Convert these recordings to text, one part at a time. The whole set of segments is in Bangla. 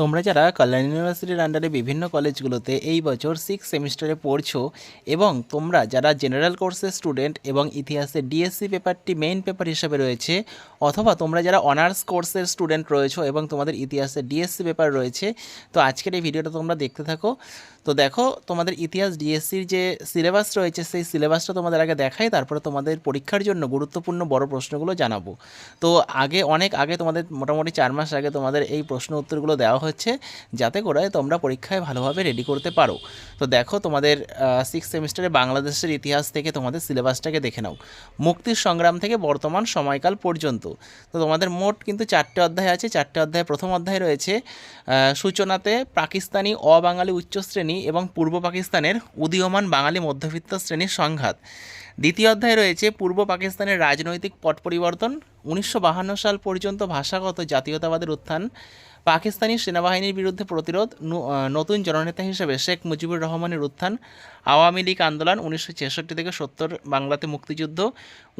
তোমরা যারা কল্যাণ ইউনিভার্সিটির আন্ডারে বিভিন্ন কলেজগুলোতে এই বছর সিক্স সেমিস্টারে পড়ছো এবং তোমরা যারা জেনারেল কোর্সের স্টুডেন্ট এবং ইতিহাসে ডিএসসি পেপারটি মেইন পেপার হিসেবে রয়েছে অথবা তোমরা যারা অনার্স কোর্সের স্টুডেন্ট রয়েছো এবং তোমাদের ইতিহাসে ডিএসসি পেপার রয়েছে, তো আজকের এই ভিডিওটা তোমরা দেখতে থাকো। তো দেখো, তোমাদের ইতিহাস ডিএসসির যে সিলেবাস রয়েছে, সেই সিলেবাসটা তোমাদের আগে দেখাই, তারপরে তোমাদের পরীক্ষার জন্য গুরুত্বপূর্ণ বড় প্রশ্নগুলো জানাব। তো আগে, অনেক আগে তোমাদের মোটামুটি চার মাস আগে তোমাদের এই প্রশ্ন উত্তরগুলো দেওয়া হচ্ছে যাতে করে তোমরা পরীক্ষায় ভালোভাবে রেডি করতে পারো। তো দেখো তোমাদের সিক্স সেমিস্টারে বাংলাদেশের ইতিহাস থেকে তোমাদের সিলেবাসটাকে দেখে নাও। মুক্তির সংগ্রাম থেকে বর্তমান সময়কাল পর্যন্ত। তো তোমাদের মোট কিন্তু চারটে অধ্যায় আছে। চারটে অধ্যায় প্রথম অধ্যায় রয়েছে সূচনাতে পাকিস্তানি, অবাঙালি উচ্চ শ্রেণি এবং পূর্ব পাকিস্তানের উদীয়মান বাঙালি মধ্যবিত্ত শ্রেণির সংঘাত। দ্বিতীয় অধ্যায় রয়েছে, পূর্ব পাকিস্তানের রাজনৈতিক পট পরিবর্তন। উনিশশো সাল পর্যন্ত ভাষাগত জাতীয়তাবাদের উত্থান। পাকিস্তানি সেনাবাহিনীর বিরুদ্ধে প্রতিরোধ নতুন জননেতা হিসেবে শেখ মুজিবুর রহমানের উত্থান, আওয়ামী লীগ আন্দোলন উনিশশো ছেষট্টি থেকে সত্তর বাংলাতে মুক্তিযুদ্ধ,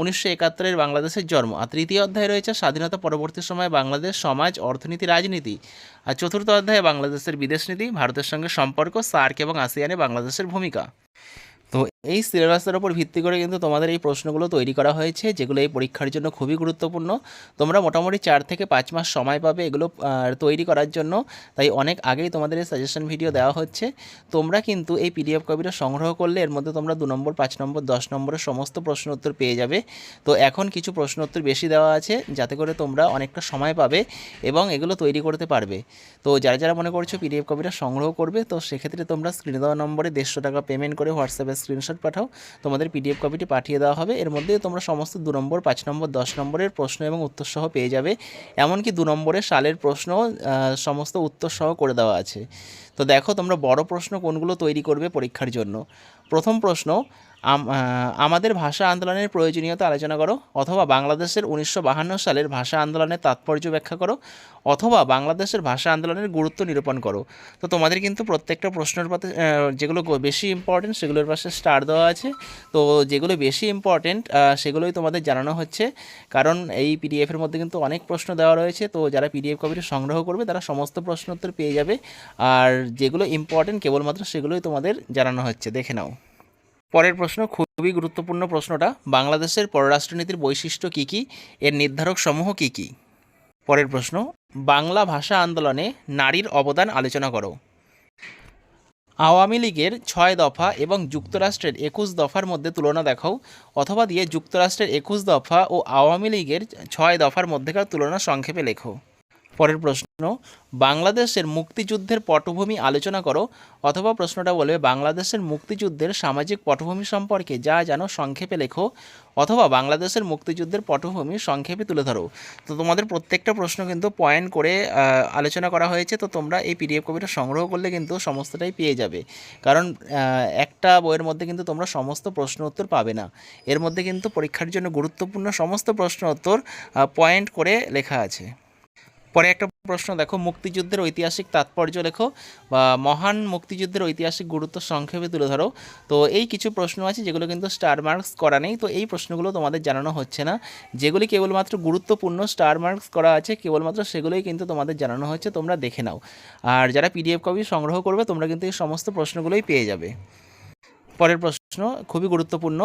উনিশশো একাত্তরের বাংলাদেশের জন্ম। আর তৃতীয় অধ্যায় রয়েছে স্বাধীনতা পরবর্তী সময়ে বাংলাদেশ, সমাজ, অর্থনীতি, রাজনীতি। আর চতুর্থ অধ্যায়ে বাংলাদেশের বিদেশ নীতি, ভারতের সঙ্গে সম্পর্ক, সার্ক এবং আসিয়ানে বাংলাদেশের ভূমিকা। তো এই সিলেবাসের ওপর ভিত্তি করে কিন্তু তোমাদের এই প্রশ্নগুলো তৈরি করা হয়েছে, যেগুলো এই পরীক্ষার জন্য খুবই গুরুত্বপূর্ণ। তোমরা মোটামুটি চার থেকে পাঁচ মাস সময় পাবে এগুলো তৈরি করার জন্য। তাই অনেক আগেই তোমাদের এই সাজেশন ভিডিও দেওয়া হচ্ছে। তোমরা কিন্তু এই পিডিএফ কপিটা সংগ্রহ করলে এর মধ্যে তোমরা দু নম্বর, পাঁচ নম্বর, দশ নম্বরের সমস্ত প্রশ্ন উত্তর পেয়ে যাবে। তো এখন কিছু প্রশ্ন উত্তর বেশি দেওয়া আছে, যাতে করে তোমরা অনেকটা সময় পাবে এবং এগুলো তৈরি করতে পারবে। তো যারা যারা মনে করছ পিডিএফ কপিটা সংগ্রহ করবে, তো সেক্ষেত্রে তোমরা স্ক্রিনে দেওয়া নম্বরে দেড়শো টাকা পেমেন্ট করে হোয়াটসঅ্যাপে স্ক্রিনশট পাঠাও। তোমাদের পিডিএফ কপিটি পাঠিয়ে দেওয়া হবে। এর মধ্যে তোমরা সমস্ত দু নম্বর, পাঁচ নম্বর, দশ নম্বরের প্রশ্ন এবং উত্তর সহ পেয়ে যাবে। এমনকি দু নম্বরের সালের প্রশ্ন সমস্ত উত্তর সহ করে দেওয়া আছে। তো দেখো তোমরা বড় প্রশ্ন কোনগুলো তৈরি করবে পরীক্ষার জন্য। প্রথম প্রশ্ন আমাদের ভাষা আন্দোলনের প্রয়োজনীয়তা আলোচনা করো অথবা বাংলাদেশের উনিশশো সালের ভাষা আন্দোলনের তাৎপর্য ব্যাখ্যা করো অথবা বাংলাদেশের ভাষা আন্দোলনের গুরুত্ব নিরূপণ করো। তো তোমাদের কিন্তু প্রত্যেকটা প্রশ্নের আহ, যেগুলো বেশি ইম্পর্টেন্ট সেগুলোর পাশে স্টার দেওয়া আছে। তো যেগুলো বেশি ইম্পর্টেন্ট সেগুলোই তোমাদের জানানো হচ্ছে। কারণ এই পিডিএফের মধ্যে কিন্তু অনেক প্রশ্ন দেওয়া রয়েছে। তো যারা পিডিএফ কপিটি সংগ্রহ করবে তারা সমস্ত প্রশ্ন উত্তর পেয়ে যাবে। আর যেগুলো ইম্পর্টেন্ট কেবলমাত্র সেগুলোই তোমাদের জানানো হচ্ছে। দেখে নাও। পরের প্রশ্ন, খুবই গুরুত্বপূর্ণ প্রশ্নটা, বাংলাদেশের পররাষ্ট্রনীতির বৈশিষ্ট্য কী কী? এর নির্ধারক সমূহ কী কী? পরের প্রশ্ন, বাংলা ভাষা আন্দোলনে নারীর অবদান আলোচনা করো। আওয়ামী লীগের ছয় দফা এবং যুক্তরাষ্ট্রের একুশ দফার মধ্যে তুলনা দেখাও, অথবা দিয়ে যুক্তরাষ্ট্রের একুশ দফা ও আওয়ামী লীগের ছয় দফার মধ্যেকার তুলনা সংক্ষেপে লেখো। পরের প্রশ্ন, বাংলাদেশের মুক্তিযুদ্ধের পটভূমি আলোচনা করো, অথবা প্রশ্নটা বলবে বাংলাদেশের মুক্তিযুদ্ধের সামাজিক পটভূমি সম্পর্কে যা জানো সংক্ষেপে লেখো, অথবা বাংলাদেশের মুক্তিযুদ্ধের পটভূমি সংক্ষেপে তুলে ধরো। তো তোমাদের প্রত্যেকটা প্রশ্ন কিন্তু পয়েন্ট করে আলোচনা করা হয়েছে, তো তোমরা এই পিডিএফ কপিটা সংগ্রহ করলে কিন্তু সমস্তটাই পেয়ে যাবে। কারণ একটা বইয়ের মধ্যে কিন্তু তোমরা সমস্ত প্রশ্ন উত্তর পাবে না। এর মধ্যে কিন্তু পরীক্ষার জন্য গুরুত্বপূর্ণ সমস্ত প্রশ্ন উত্তর পয়েন্ট করে লেখা আছে। পরে একটা প্রশ্ন দেখো, মুক্তিযুদ্ধের ঐতিহাসিক তাৎপর্য লেখো বা মহান মুক্তিযুদ্ধের ঐতিহাসিক গুরুত্ব সংক্ষেপে তুলে ধরো। তো এই কিছু প্রশ্ন আছে যেগুলো কিন্তু স্টার মার্কস করা নেই, তো এই প্রশ্নগুলো তোমাদের জানানো হচ্ছে না। যেগুলি কেবলমাত্র গুরুত্বপূর্ণ স্টার মার্কস করা আছে, কেবলমাত্র সেগুলোই কিন্তু তোমাদের জানানো হচ্ছে, তোমরা দেখে নাও। আর যারা পিডিএফ কপি সংগ্রহ করবে, তোমরা কিন্তু এই সমস্ত প্রশ্নগুলোই পেয়ে যাবে। পরের প্রশ্ন খুবই গুরুত্বপূর্ণ।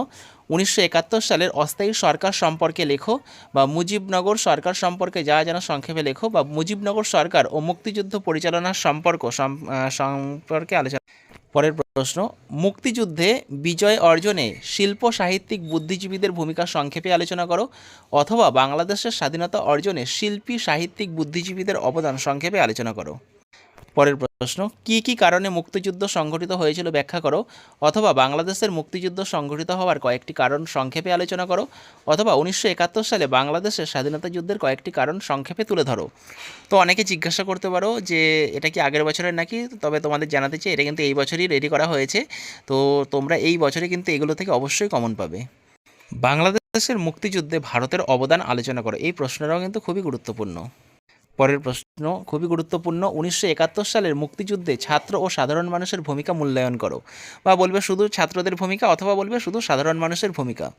উনিশশো একাত্তর সালের অস্থায়ী সরকার সম্পর্কে লেখো বা মুজিবনগর সরকার সম্পর্কে যা যেন সংক্ষেপে লেখো বা মুজিবনগর সরকার ও মুক্তিযুদ্ধ পরিচালনার সম্পর্ক সম্পর্কে আলোচনা। পরের প্রশ্ন, মুক্তিযুদ্ধে বিজয় অর্জনে শিল্প, সাহিত্যিক, বুদ্ধিজীবীদের ভূমিকা সংক্ষেপে আলোচনা করো অথবা বাংলাদেশের স্বাধীনতা অর্জনে শিল্পী, সাহিত্যিক, বুদ্ধিজীবীদের অবদান সংক্ষেপে আলোচনা করো। পরের প্রশ্ন, কি কি কারণে মুক্তিযুদ্ধ সংঘটিত হয়েছিল ব্যাখ্যা করো, অথবা বাংলাদেশের মুক্তিযুদ্ধ সংঘটিত হওয়ার কয়েকটি কারণ সংক্ষেপে আলোচনা করো, অথবা উনিশশো একাত্তর সালে বাংলাদেশের স্বাধীনতা যুদ্ধের কয়েকটি কারণ সংক্ষেপে তুলে ধরো। তো অনেকে জিজ্ঞাসা করতে পারো যে, এটা কি আগের বছরের নাকি? তবে তোমাদের জানাতে চাই, এটা কিন্তু এই বছরই রেডি করা হয়েছে। তো তোমরা এই বছরে কিন্তু এগুলো থেকে অবশ্যই কমন পাবে। বাংলাদেশের মুক্তিযুদ্ধে ভারতের অবদান আলোচনা করো, এই প্রশ্নটাও কিন্তু খুবই গুরুত্বপূর্ণ। পরের প্রশ্ন, খুবই গুরুত্বপূর্ণ, উনিশশো একাত্তর সালের মুক্তিযুদ্ধে ছাত্র ও সাধারণ মানুষের ভূমিকা মূল্যায়ন করো। বা বলবে শুধু ছাত্রদের ভূমিকা অথবা বলবে শুধু সাধারণ মানুষের ভূমিকা?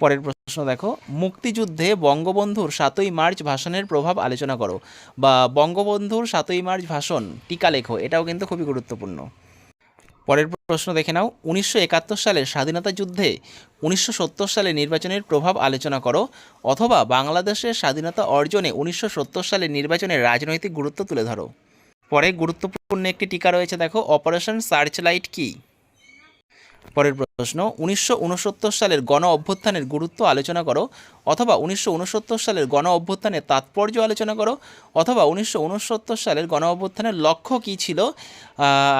পরের প্রশ্ন দেখো, মুক্তিযুদ্ধে বঙ্গবন্ধুর সাতই মার্চ ভাষণের প্রভাব আলোচনা করো। বা বঙ্গবন্ধুর সাতই মার্চ ভাষণ, টিকা লেখো, এটাও কিন্তু খুবই গুরুত্বপূর্ণ। পরের প্রশ্ন দেখে নাও। উনিশশো একাত্তর সালের স্বাধীনতা যুদ্ধে উনিশশো সত্তর সালে নির্বাচনের প্রভাব আলোচনা করো, অথবা বাংলাদেশের স্বাধীনতা অর্জনে উনিশশো সত্তর সালে নির্বাচনের রাজনৈতিক গুরুত্ব তুলে ধরো। পরে গুরুত্বপূর্ণ একটি টিকা রয়েছে দেখো অপারেশন সার্চ লাইট কী? পরের প্রশ্ন, উনিশশো উনসত্তর সালের গণ অভ্যুত্থানের গুরুত্ব আলোচনা করো অথবা উনিশশো উনসত্তর সালের গণ অভ্যুত্থানের তাৎপর্য আলোচনা করো অথবা উনিশশো উনসত্তর সালের গণ অভ্যুত্থানের লক্ষ্য কী ছিল?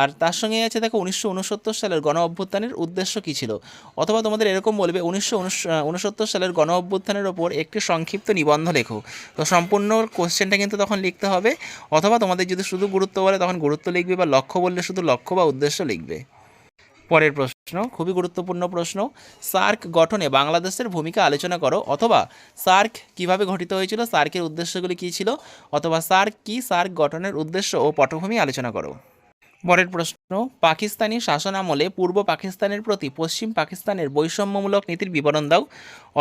আর তার সঙ্গে আছে দেখো, উনিশশো উনসত্তর সালের গণ অভ্যুত্থানের উদ্দেশ্য কী ছিল? অথবা তোমাদের এরকম বলবে, উনিশশো উনসত্তর সালের গণ অভ্যুত্থানের ওপর একটি সংক্ষিপ্ত নিবন্ধ লেখো। তো সম্পূর্ণ কোশ্চেনটা কিন্তু তখন লিখতে হবে। অথবা তোমাদের যদি শুধু গুরুত্ব বলে, তখন গুরুত্ব লিখবে বা লক্ষ্য বললে শুধু লক্ষ্য বা উদ্দেশ্য লিখবে। পরের প্রশ্ন, খুবই গুরুত্বপূর্ণ প্রশ্ন, সার্ক গঠনে বাংলাদেশের ভূমিকা আলোচনা করো, অথবা সার্ক কীভাবে গঠিত হয়েছিল, সার্কের উদ্দেশ্যগুলি কী ছিল, অথবা সার্ক কি সার্ক গঠনের উদ্দেশ্য ও পটভূমি আলোচনা করো। পরের প্রশ্ন পাকিস্তানি শাসন আমলে পূর্ব পাকিস্তানের প্রতি পশ্চিম পাকিস্তানের বৈষম্যমূলক নীতির বিবরণ দাও,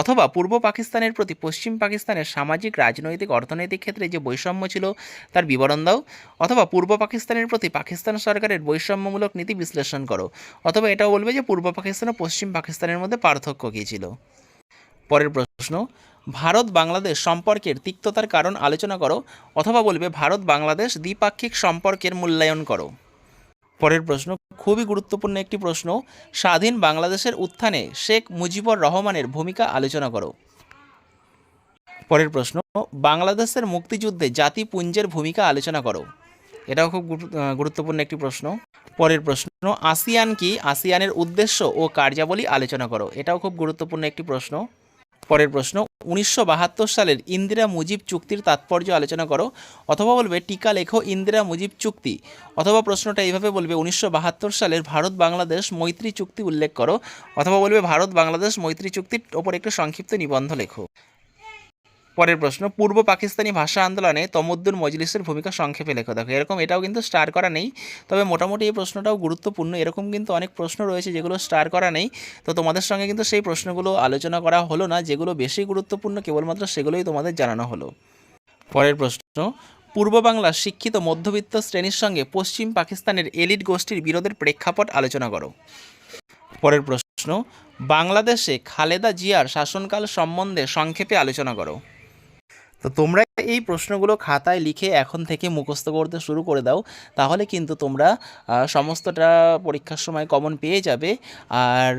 অথবা পূর্ব পাকিস্তানের প্রতি পশ্চিম পাকিস্তানের সামাজিক, রাজনৈতিক, অর্থনৈতিক ক্ষেত্রে যে বৈষম্য ছিল তার বিবরণ দাও, অথবা পূর্ব পাকিস্তানের প্রতি পাকিস্তান সরকারের বৈষম্যমূলক নীতি বিশ্লেষণ করো, অথবা এটাও বলবে যে পূর্ব পাকিস্তান ও পশ্চিম পাকিস্তানের মধ্যে পার্থক্য কী ছিল? পরের প্রশ্ন, ভারত বাংলাদেশ সম্পর্কের তিক্ততার কারণ আলোচনা করো, অথবা বলবে ভারত বাংলাদেশ দ্বিপাক্ষিক সম্পর্কের মূল্যায়ন করো। পরের প্রশ্ন, খুবই গুরুত্বপূর্ণ একটি প্রশ্ন, স্বাধীন বাংলাদেশের উত্থানে শেখ মুজিবুর রহমানের ভূমিকা আলোচনা করো। পরের প্রশ্ন, বাংলাদেশের মুক্তিযুদ্ধে জাতিপুঞ্জের ভূমিকা আলোচনা করো। এটাও খুব গুরু- গুরুত্বপূর্ণ একটি প্রশ্ন। পরের প্রশ্ন, আসিয়ান কি আসিয়ানের উদ্দেশ্য ও কার্যাবলী আলোচনা করো? এটাও খুব গুরুত্বপূর্ণ একটি প্রশ্ন। পরের প্রশ্ন, উনিশশো বাহাত্তর সালের ইন্দিরা মুজিব চুক্তির তাৎপর্য আলোচনা করো অথবা বলবে টিকা লেখো ইন্দিরা মুজিব চুক্তি। অথবা প্রশ্নটা এইভাবে বলবে, উনিশশো বাহাত্তর সালের ভারত বাংলাদেশ মৈত্রী চুক্তি উল্লেখ করো অথবা বলবে ভারত বাংলাদেশ মৈত্রী চুক্তির ওপর একটি সংক্ষিপ্ত নিবন্ধ লেখো। পরের প্রশ্ন, পূর্ব পাকিস্তানি ভাষা আন্দোলনে তমদ্দুর মজলিসের ভূমিকা সংক্ষেপে লেখো। দেখো, এরকম এটাও কিন্তু স্টার করা নেই, তবে মোটামুটি এই প্রশ্নটাও গুরুত্বপূর্ণ। এরকম কিন্তু অনেক প্রশ্ন রয়েছে যেগুলো স্টার করা নেই। তো তোমাদের সঙ্গে কিন্তু সেই প্রশ্নগুলো আলোচনা করা হলো না, যেগুলো বেশি গুরুত্বপূর্ণ কেবলমাত্র সেগুলোই তোমাদের জানানো হলো। পরের প্রশ্ন, পূর্ব বাংলার শিক্ষিত মধ্যবিত্ত শ্রেণির সঙ্গে পশ্চিম পাকিস্তানের এলিট গোষ্ঠীর বিরোধের প্রেক্ষাপট আলোচনা করো। পরের প্রশ্ন, বাংলাদেশে খালেদা জিয়ার শাসনকাল সম্বন্ধে সংক্ষেপে আলোচনা করো। แต่ตัวไม่ได้ এই প্রশ্নগুলো খাতায় লিখে এখন থেকে মুখস্থ করতে শুরু করে দাও, তাহলে কিন্তু তোমরা সমস্তটা পরীক্ষার সময় কমন পেয়ে যাবে। আর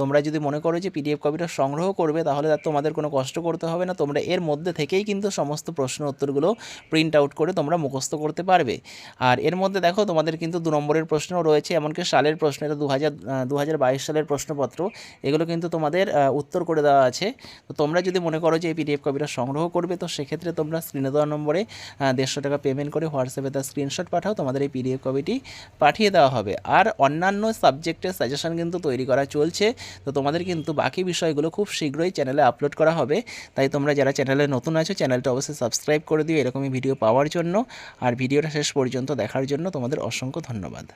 তোমরা যদি মনে করো যে পিডিএফ কপিটা সংগ্রহ করবে, তাহলে আর তোমাদের কোনো কষ্ট করতে হবে না। তোমরা এর মধ্যে থেকেই কিন্তু সমস্ত প্রশ্ন উত্তরগুলো প্রিন্ট আউট করে তোমরা মুখস্থ করতে পারবে। আর এর মধ্যে দেখো, তোমাদের কিন্তু দু নম্বরের প্রশ্নও রয়েছে, এমনকি সালের প্রশ্ন, এটা দু হাজার দু হাজার বাইশ সালের প্রশ্নপত্র, এগুলো কিন্তু তোমাদের উত্তর করে দেওয়া আছে। তো তোমরা যদি মনে করো যে এই পিডিএফ কপিটা সংগ্রহ করবে, তো সেক্ষেত্রে তোমরা স্ক্রিনে দেওয়া নম্বরে দেড়শো টাকা পেমেন্ট করে হোয়াটসঅ্যাপে তার স্ক্রিনশট পাঠাও, তোমাদের এই পিডিএফ কপিটি পাঠিয়ে দেওয়া হবে। আর অন্যান্য সাবজেক্টের সাজেশন কিন্তু তৈরি করা চলছে, তো তোমাদের কিন্তু বাকি বিষয়গুলো খুব শীঘ্রই চ্যানেলে আপলোড করা হবে। তাই তোমরা যারা চ্যানেলে নতুন আছো চ্যানেলটা অবশ্যই সাবস্ক্রাইব করে দিও, এরকমই ভিডিও পাওয়ার জন্য। আর ভিডিওটা শেষ পর্যন্ত দেখার জন্য তোমাদের অসংখ্য ধন্যবাদ।